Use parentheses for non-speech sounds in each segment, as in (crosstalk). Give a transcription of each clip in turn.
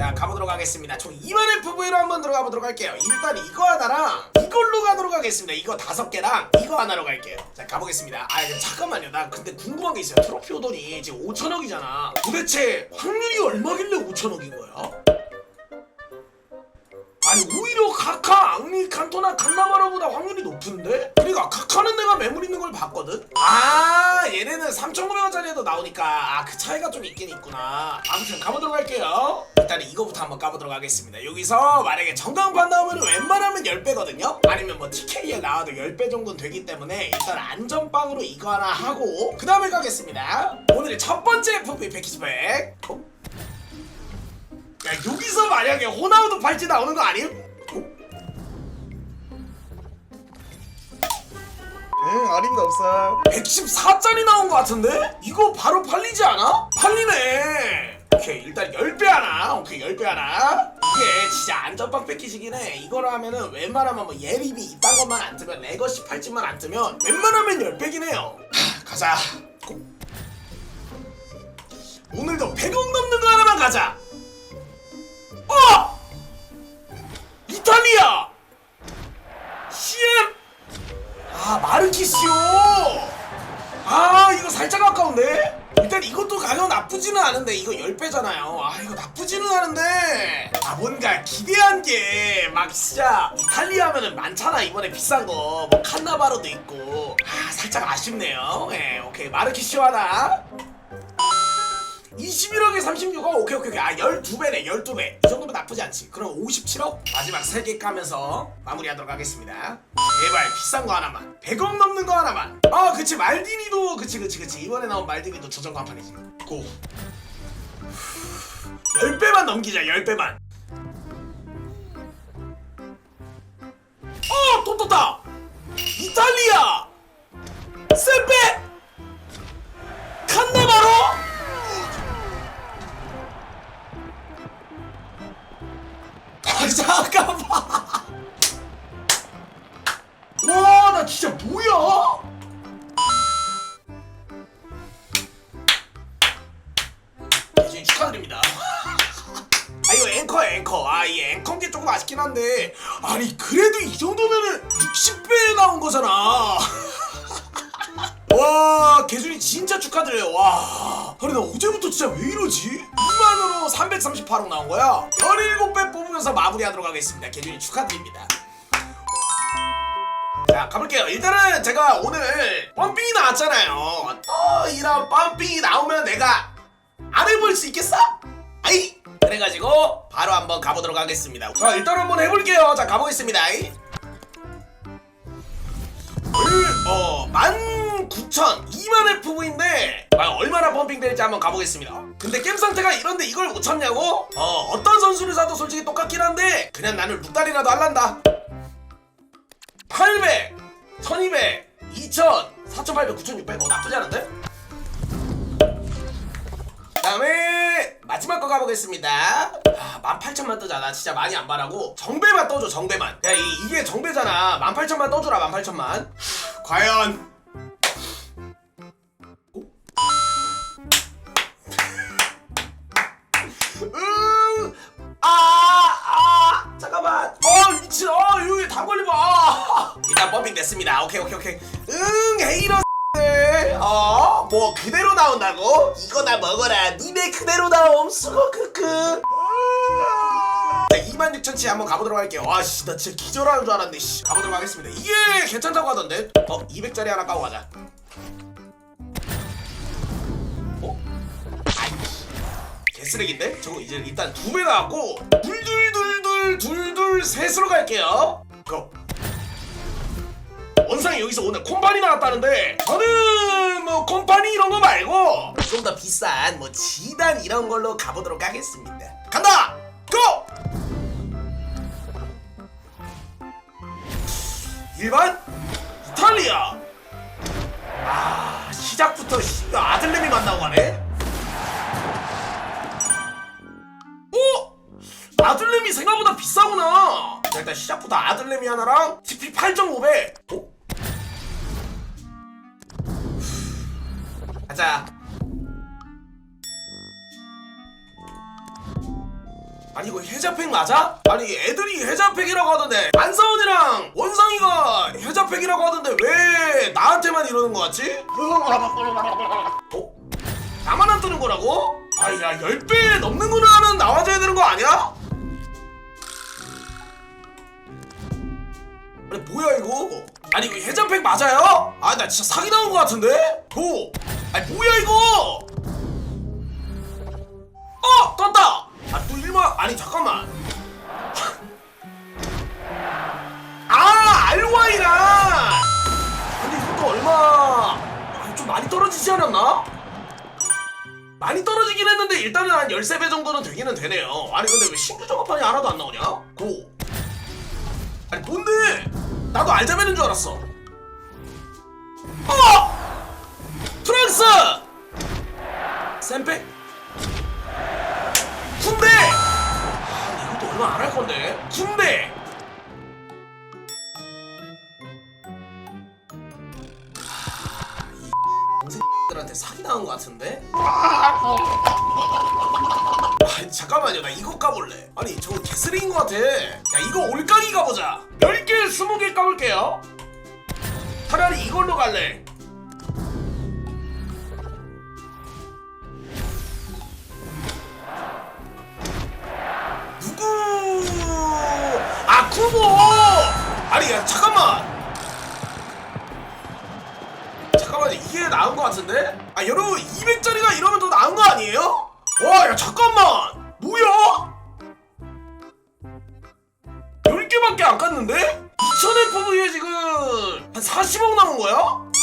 자 가보도록 하겠습니다. 총 2만 FV로 한번 들어가 보도록 할게요. 일단 이거 하나랑 이걸로 가도록 하겠습니다. 이거 다섯 개랑 이거 하나로 갈게요. 자 가보겠습니다. 아 잠깐만요. 나 근데 궁금한 게 있어요. 트로피 오더니 지금 5천억이잖아. 도대체 확률이 얼마길래 5천억인 거야? 아니 오히려 카카, 앙리, 칸토나, 칸나마라보다 확률이 높은데? 그러니까 카카는 내가 매물 있는 걸 봤거든? 아 얘네는 3,900원짜리에도 나오니까 아 그 차이가 좀 있긴 있구나 아무튼 가보도록 할게요 일단 이거부터 한번 가보도록 하겠습니다 여기서 만약에 정강판 나오면 웬만하면 10배거든요? 아니면 뭐 TK에 나와도 10배 정도는 되기 때문에 일단 안전빵으로 이거 하나 하고 그 다음에 가겠습니다 오늘의 첫 번째 FP 패키지백 어? 야 여기서 만약에 호나우도 팔찌 나오는 거 아님? 응 어림도 없어 114짜리 나온 거 같은데? 이거 바로 팔리지 않아? 팔리네 오케이 일단 10배 하나 오케이 10배 하나 이게 진짜 안전빵 패키지긴 해 이거로 하면은 웬만하면 뭐 예비비 이딴 것만 안 뜨면 레거시 팔찌만 안 뜨면 웬만하면 10배긴 해요 하, 가자 고. 오늘도 100억 넘는 거 하나만 가자 어! 아 마르키시오! 아 이거 살짝 아까운데? 일단 이것도 가격 나쁘지는 않은데 이거 10배잖아요. 아 이거 나쁘지는 않은데. 아 뭔가 기대한 게 막 진짜 이탈리아 하면은 많잖아 이번에 비싼 거뭐 칸나바로도 있고. 아 살짝 아쉽네요. 예 오케이. 마르키시오 하나 21억에 36억? 오케이 오케이 오케이. 아 12배네 12배. 이 정도면 나쁘지 않지. 그럼 57억? 마지막 3개 까면서 마무리하도록 하겠습니다. 제발 비싼 거 하나만. 100억 넘는 거 하나만. 아 그치. 말디니도 그치 그치 그치. 이번에 나온 말디니도 저전 간판이지. 고. 10배만 넘기자 10배만 진짜 뭐야? 대신 축하드립니다. 아 이거 앵커야 앵커. 아이 앵커인 조금 아쉽긴 한데. 아니 그래도 이 정도면은 60배 나온 거잖아. (laughs) 와 개순이 진짜 축하드려요. 와. 아니 나 어제부터 진짜 왜 이러지? 2만으로 338억 나온 거야? 17배 뽑으면서 마무리하도록 하겠습니다. 개순이 축하드립니다 자 가볼게요 일단은 제가 오늘 뻔삥이 나왔잖아요 또 이런 뻔삥이 나오면 내가 안 해볼 수 있겠어? 아이 그래가지고 바로 한번 가보도록 하겠습니다 자 일단 한번 해볼게요 자 가보겠습니다. 어, 19,000, 2만 FV인데 얼마나 펌핑 될지 한번 가보겠습니다. 근데 게임 상태가 이런데 이걸 못 참냐고? 어, 어떤 선수를 사도 솔직히 똑같긴 한데 그냥 나는 룩다리라도 할란다. 800, 1200, 2000, 4800, 9600. 어, 나쁘지 않은데? 다음에 마지막 거 가보겠습니다. 아, 18,000만 뜨잖아. 진짜 많이 안 바라고 정배만 떠줘. 정배만. 야, 이, 이게 정배잖아. 18,000만 떠주라. 18,000만. 과연 범핑 됐습니다. 오케이, 오케이, 오케이. 응, 헤이러. 네. 어? 뭐 그대로 나온다고? 이거나 먹어라 니네 그대로 나옴 수고 크크 자 26,000치 한번 가보도록 할게요 와씨 나 진짜 기절하는 줄 알았네 씨 가보도록 하겠습니다 이게 괜찮다고 하던데 어 200짜리 하나 까고 가자 어? 아이씨 개쓰레기인데? 저거 이제 일단 두 배 나왔고 둘둘둘둘 둘둘 셋으로 갈게요 고 원상이 여기서 오늘 콤파니 나왔다는데 저는 뭐 콤파니 이런 거 말고 좀 더 비싼 뭐 지단 이런 걸로 가보도록 하겠습니다. 간다! 고! 일반 이탈리아! 아 시작부터 씨, 아들내미 만나고 가네? 오! 아들내미 생각보다 비싸구나. 자 일단 시작부터 아들내미 하나랑 TP 8.5배 가자 아니 이거 해자팩 맞아? 아니 애들이 해자팩이라고 하던데 안사원이랑 원상이가 해자팩이라고 하던데 왜 나한테만 이러는 거 같지? 어? 나만 안 뜨는 거라고? 아야 10배 넘는 거는 나와줘야 되는 거 아니야? 아니 뭐야 이거 아니 이거 해자팩 맞아요? 아 나 진짜 사기 나온 거 같은데? 도 아니 뭐야 이거 어! 떴다! 아또 일마 아니 잠깐만 (laughs) 아 알와이랑 아니 이것도 얼마 아니, 좀 많이 떨어지지 않았나? 많이 떨어지긴 했는데 일단은 한 13배 정도는 되기는 되네요 아니 근데 왜 신규 작업판이 하나도 안 나오냐? 고 아니 뭔데? 나도 알자매는 줄 알았어 어! 트랑스! 샘팩? 군대! 아, 이것도 얼마 안 할 건데. 군대! 하, 이 동생들한테 사기 당한 것 같은데? 아니 잠깐만요 나 이거 까볼래 아니 저거 개쓰레기인 것 같아 야 이거 올까기 가보자 10개 20개 까볼게요 차라리 이걸로 갈래 잠깐만 이게 나은 것 같은데 아 여러분 200짜리가 이러면 더 나은 거 아니에요? 와 야 잠깐만 뭐야 10개밖에 안 깠는데? 2000FV에 지금 한 40억 나온 거야?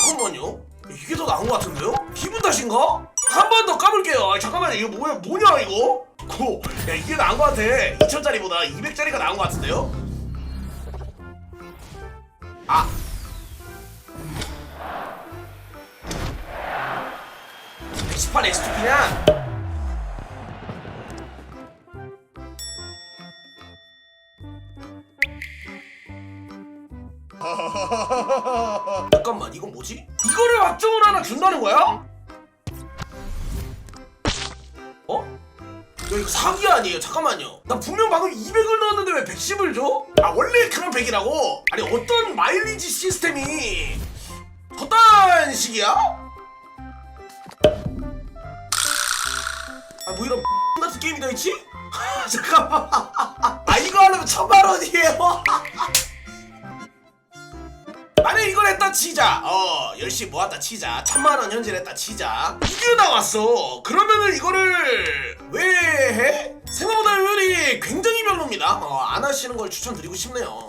잠깐만요 이게 더 나은 것 같은데요? 기분 탓인가? 한 번 더 까볼게요 아, 잠깐만요 이거 뭐야 뭐냐 이거? 고, 야 이게 나은 것 같아 2000짜리보다 200짜리가 나은 것 같은데요? 아 118 X2P냐? 잠깐만 이건 뭐지? 이거를 확정을 하나 준다는 거야? 어? 야 이거 사기 아니에요 잠깐만요 나 분명 방금 200을 넣었는데 왜 110을 줘? 아 원래 그런 100이라고? 아니 어떤 마일리지 시스템이 저딴 식이야? 게임이 다 있지? (laughs) 잠깐만. 아 이거 하려면 천만 원이에요. (laughs) 만약 이걸 했다 치자. 어 열심히 모았다 치자. 천만 원 현질했다 치자. 이게 나왔어. 그러면은 이거를 왜 해? 생각보다 효율이 굉장히 별로입니다. 어, 안 하시는 걸 추천드리고 싶네요